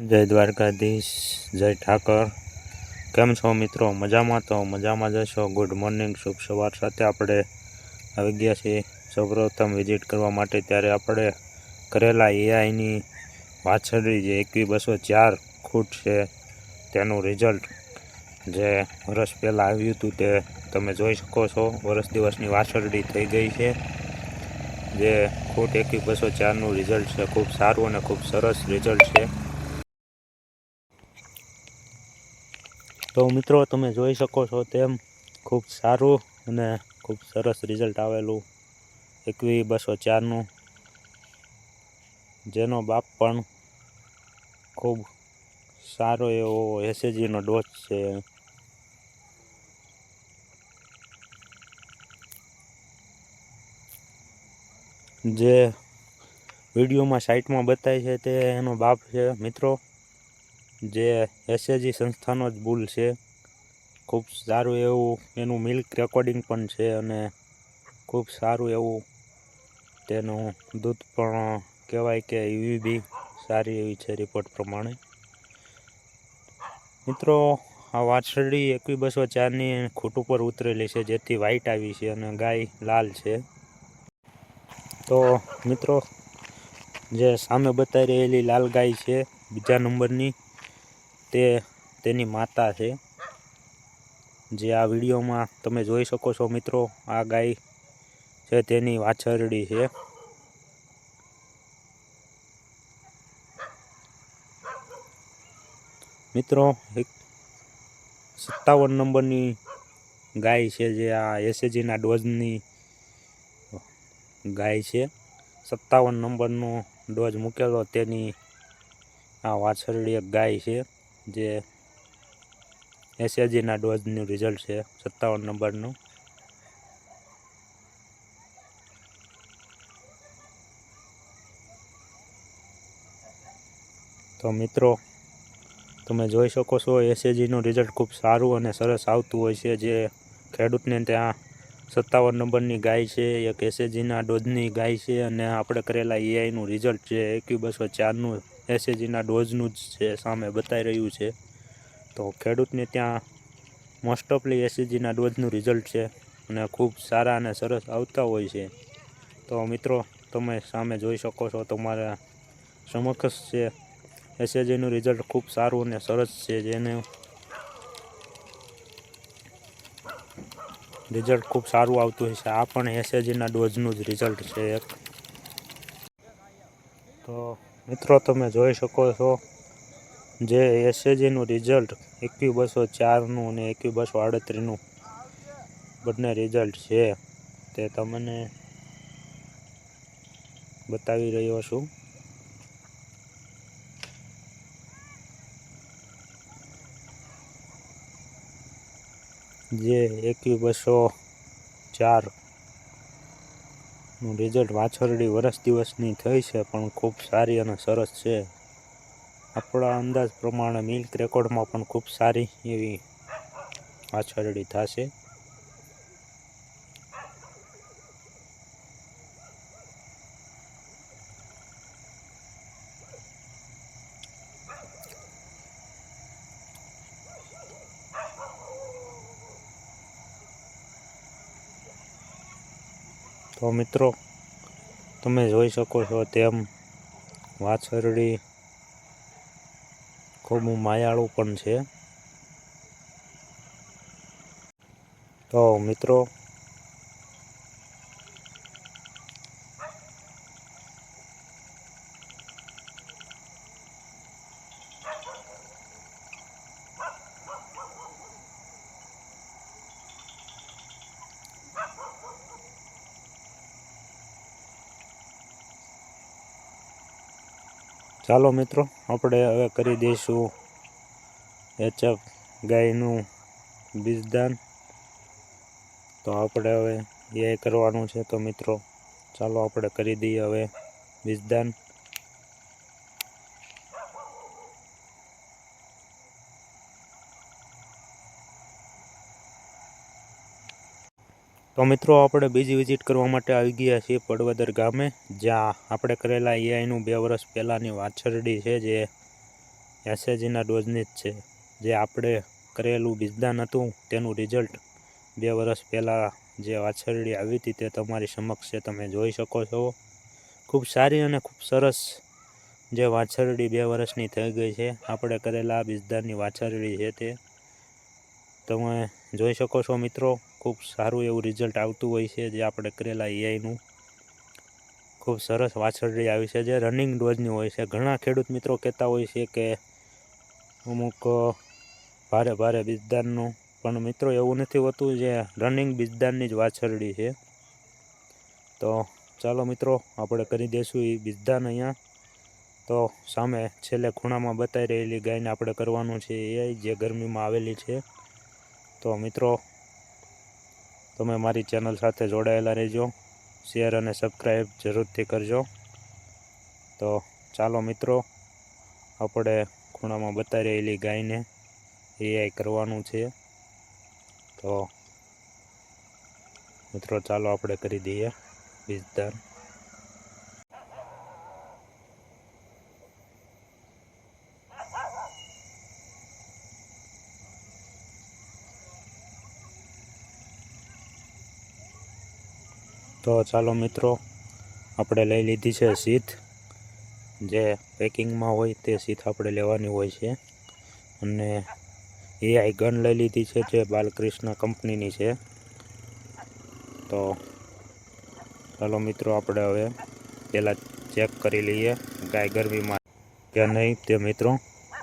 જય દ્વારકાધીશ, જય ઠાકર. કેમ છો મિત્રો? મજામાં તો? મજામાં જશો ગુડ મોર્નિંગ શુભ સવાર. સાથે આપણે આવી ગયા છીએ સૌપ્રથમ વિઝિટ કરવા માટે. ત્યારે આપણે કરેલા એઆઈની વાછરડી જે એકવી બસો ચાર ખૂટ છે, તેનું રિઝલ્ટ જે વર્ષ પહેલાં આવ્યું હતું તે તમે જોઈ શકો છો. વર્ષ દિવસની વાછરડી થઈ ગઈ છે. જે ખૂટ એકવી બસો ચારનું રિઝલ્ટ છે. ખૂબ સારું અને ખૂબ સરસ રિઝલ્ટ છે. તો મિત્રો તમે જોઈ શકો છો તેમ ખૂબ સારું અને ખૂબ સરસ રિઝલ્ટ આવેલું એકવી બસો ચારનું. જેનો બાપ પણ ખૂબ સારો એવો એસએજીનો ડોઝ છે. જે વિડીયોમાં સાઇટમાં બતાય છે તે એનો બાપ છે. મિત્રો જે એસએજી સંસ્થાનો જ બુલ છે. ખૂબ સારું એવું એનું મિલ્ક રેકોર્ડિંગ પણ છે અને ખૂબ સારું એવું તેનું દૂધ પણ કહેવાય કે એવી બી સારી એવી છે રિપોર્ટ પ્રમાણે. મિત્રો, આ વાછરડી એકવી બસો ચારની ખૂટ ઉપર ઉતરેલી છે, જેથી વ્હાઈટ આવી છે અને ગાય લાલ છે. તો મિત્રો, જે સામે બતાવી રહેલી લાલ ગાય છે, બીજા નંબરની તે તેની માતા છે. જે આ વિડીયોમાં તમે જોઈ શકો છો મિત્રો, આ ગાય છે તેની વાછરડી છે. મિત્રો, એક સત્તાવન નંબરની ગાય છે જે આ એસએજીના ડોઝની ગાય છે. સત્તાવન નંબરનો ડોઝ મૂકેલો તેની આ વાછરડી એક ગાય છે. જે એસએજીના ડોઝનું રિઝલ્ટ છે, સત્તાવન નંબરનું. તો મિત્રો, તમે જોઈ શકો છો એસએજીનું રિઝલ્ટ ખૂબ સારું અને સરસ આવતું હોય છે. જે ખેડૂતને ત્યાં સત્તાવન નંબરની ગાય છે, એક એસએજીના ડોઝની ગાય છે અને આપણે કરેલા એઆઈનું રિઝલ્ટ છે એકવી બસો ચારનું એસએજીના ડોઝનું જ છે, સામે બતાવી રહ્યું છે. તો ખેડૂતને ત્યાં મોસ્ટ ઓફલી એસએજીના ડોઝનું રિઝલ્ટ છે અને ખૂબ સારા અને સરસ આવતા હોય છે. તો મિત્રો, તમે સામે જોઈ શકો છો તમારા સમક્ષ છે એસએજીનું રિઝલ્ટ ખૂબ સારું અને સરસ છે, જેને રિઝલ્ટ ખૂબ સારું આવતું હોય છે. આ પણ એસએજીના ડોઝનું જ રિઝલ્ટ છે એક. મિત્રો, તમે જોઈ શકો છો જે એસએજીનું રિઝલ્ટ એકવી બસો ચારનું અને એકવી બસો આડત્રીસનું બંને રિઝલ્ટ છે. તે તમને બતાવી રહ્યો છું. જે એકવી બસો ચાર નું રિઝલ્ટ વાછરડી વરસ દિવસની થઈ છે, પણ ખૂબ સારી અને સરસ છે. આપણા અંદાજ પ્રમાણે મિલ્ક રેકોર્ડમાં પણ ખૂબ સારી એવી વાછરડી થશે. તો મિત્રો તમે જોઈ શકો છો તેમ વાછરડી ખૂબ માયાળું પણ છે. તો મિત્રો ચાલો મિત્રો, આપણે હવે કરી દઈશું એચએફ ગાયનું બીજદાન. તો આપણે હવે એ કરવાનું છે તો મિત્રો, ચાલો આપણે કરી દઈએ હવે બીજદાન. તો મિત્રો, આપણે બીજી વિઝિટ કરવા માટે આવી ગયા છીએ પડવદર ગામે, જ્યાં આપણે કરેલા એઆઈનું બે વર્ષ પહેલાંની વાછરડી છે, જે એસએજીના ડોઝની જ છે. જે આપણે કરેલું બીજદાન હતું, તેનું રિઝલ્ટ બે વર્ષ પહેલાં જે વાછરડી આવી હતી, તે તમારી સમક્ષ છે, તમે જોઈ શકો છો. ખૂબ સારી અને ખૂબ સરસ જે વાછરડી બે વર્ષની થઈ ગઈ છે, આપણે કરેલા બીજદાનની વાછરડી છે તે. તમે જોઈ શકો છો મિત્રો ખૂબ સારું એવું રિઝલ્ટ આવતું હોય છે જે આપણે કરેલા એઆઈનું ખૂબ સરસ વાછરડી આવી છે, જે રનિંગ ડોઝની હોય છે. ઘણા ખેડૂત મિત્રો કહેતા હોય છે કે અમુક ભારે ભારે બીજદાનનું પણ મિત્રો એવું નથી હોતું જે રનિંગ બીજદાનની જ વાછરડી છે. તો ચાલો મિત્રો, આપણે કરી દઈશું એ બીજદાન અહીંયા. તો સામે છેલ્લે ખૂણામાં બતાવી રહેલી ગાયને આપણે કરવાનું છે એ જે ગરમીમાં આવેલી છે. તો મિત્રો તમે મારી ચેનલ સાથે જોડાયેલા રહેજો. શેર અને સબસ્ક્રાઈબ જરૂરથી કરજો. તો ચાલો મિત્રો, આપણે ખૂણામાં બતાવી રહેલી ગાયને એઆઈ કરવાનું છે. તો મિત્રો, ચાલો આપણે કરી દઈએ. બીજદાન તો ચાલો મિત્રો, આપણે લઈ લીધી છે સીટ જે પેકિંગમાં હોય તે સીટ આપણે લેવાની હોય છે. અને એ ગન લઈ લીધી છે જે બાલકૃષ્ણ કંપનીની છે. તો ચાલો મિત્રો, આપણે હવે પહેલાં ચેક કરી લઈએ ગાય ગરમીમાં કે નહીં તે મિત્રો.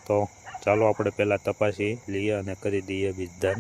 તો ચાલો આપણે પહેલાં તપાસી લઈએ અને કરી દઈએ બીજદાન